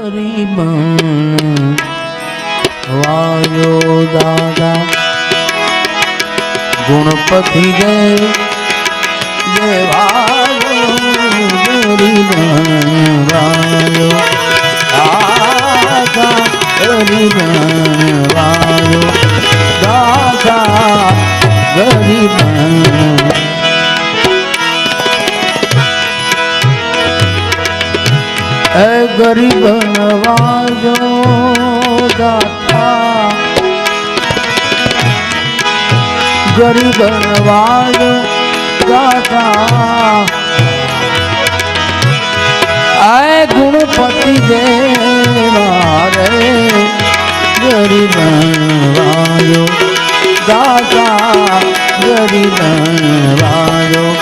ગરીબ. વાયો દાદા. ગુણપતિ જય જય વાયો વાયો દાદા ગરીબ. વાયો દાદા ગરીબ નવાજો દાતા ગરીબ નવાજો દાતા આય ગુણપતિ દેવા રે ગરીબ નવાજો દાતા ગરીબ નવાજો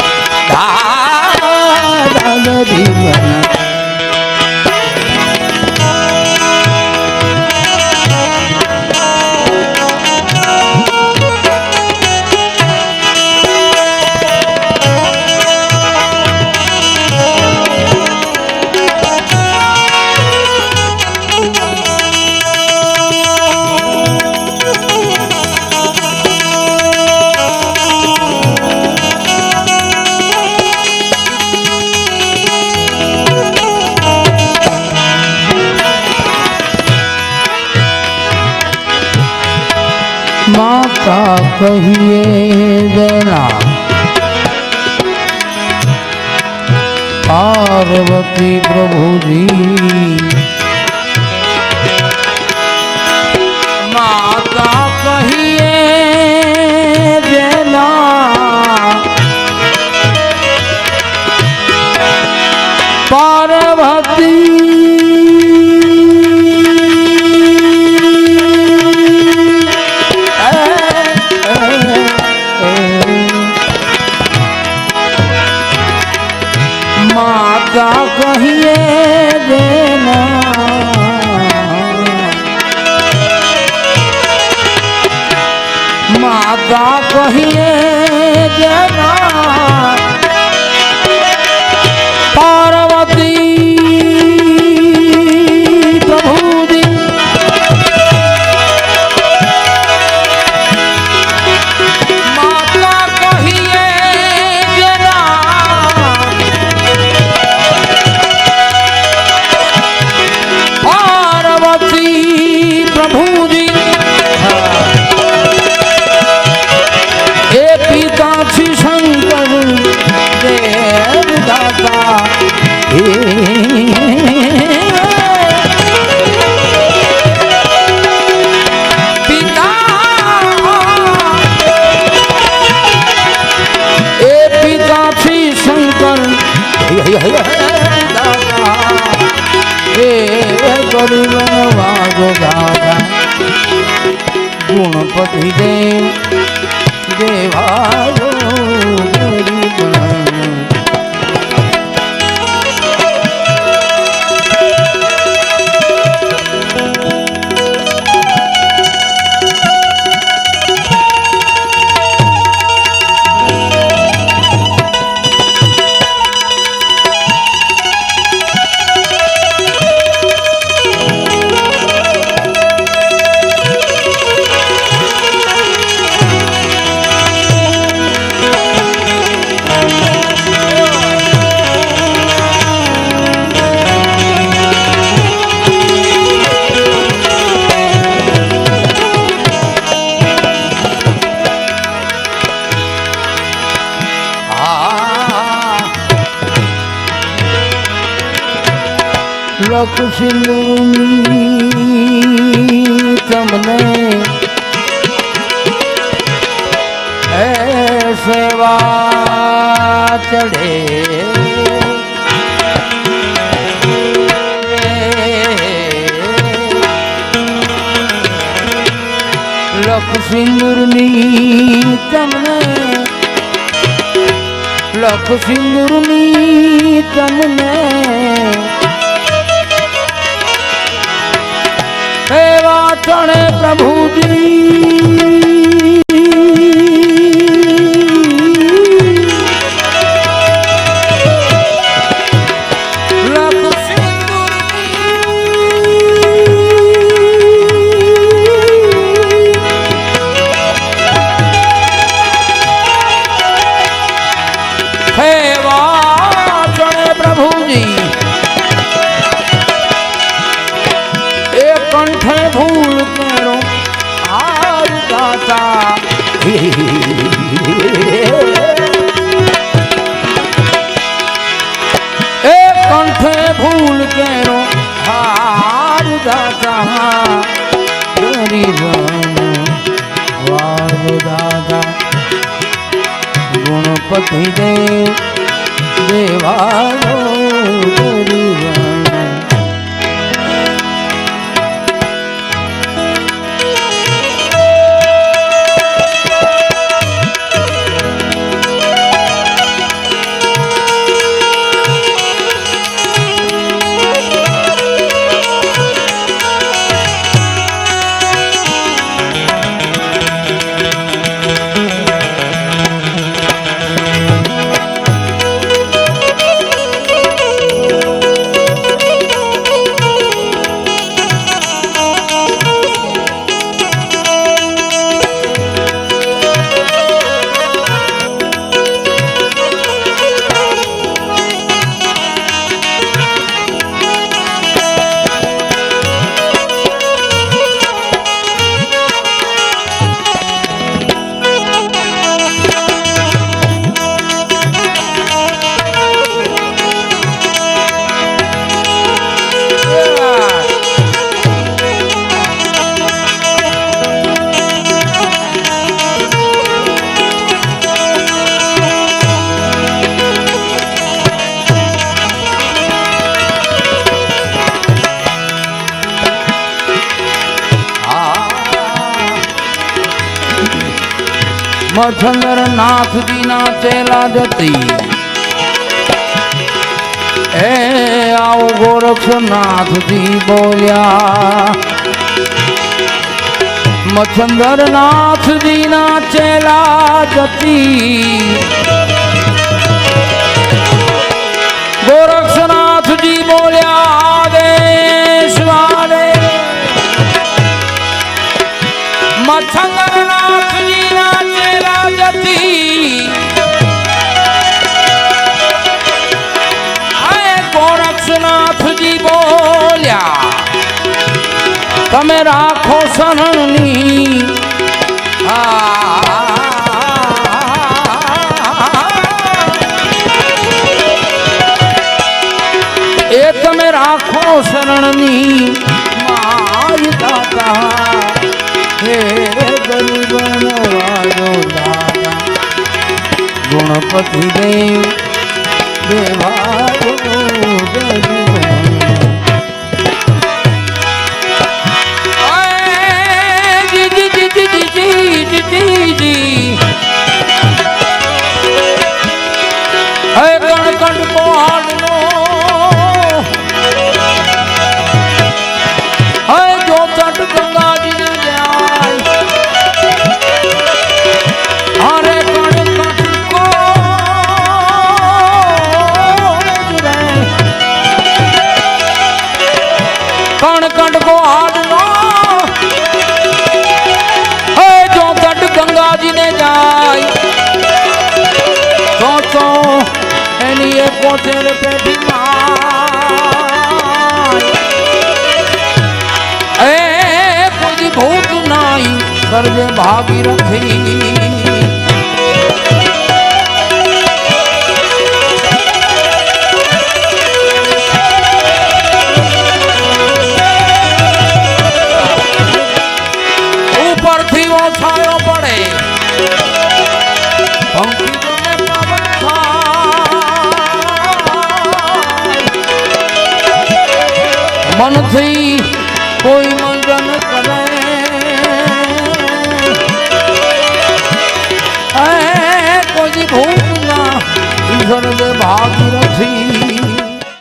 કહીએ જરા. પાર્વતી પ્રભુજી દેવ લખશિલુની તમને સેવા ચડે લખસિંદુરની તમને લખસિંદુરની તમને એવા ચણે પ્રભુજી પ્રભુજી. કંઠે ભૂલ કેરો. હાર દાતા એ કંઠે ભૂલ કેરો. હાર દાતા ગરીબન વાર દાદા. ગુણપતિ દેવ દેવાયો ગરીબન मधुंदर नाथ दीना चेला जती। ए, आओ गोरखनाथ जी बोलिया। मछंदर नाथ दीना चेला जती। गोरखनाथ जी बोलिया, आ गए। આય ગોરક્ષનાથજી બોલ્યા તમે રાખો શરણની. એ તમે રાખો શરણની. પતિ દેવ દેવા. મનથી કોઈ મંદન કરે. કોઈ ભૂખ ના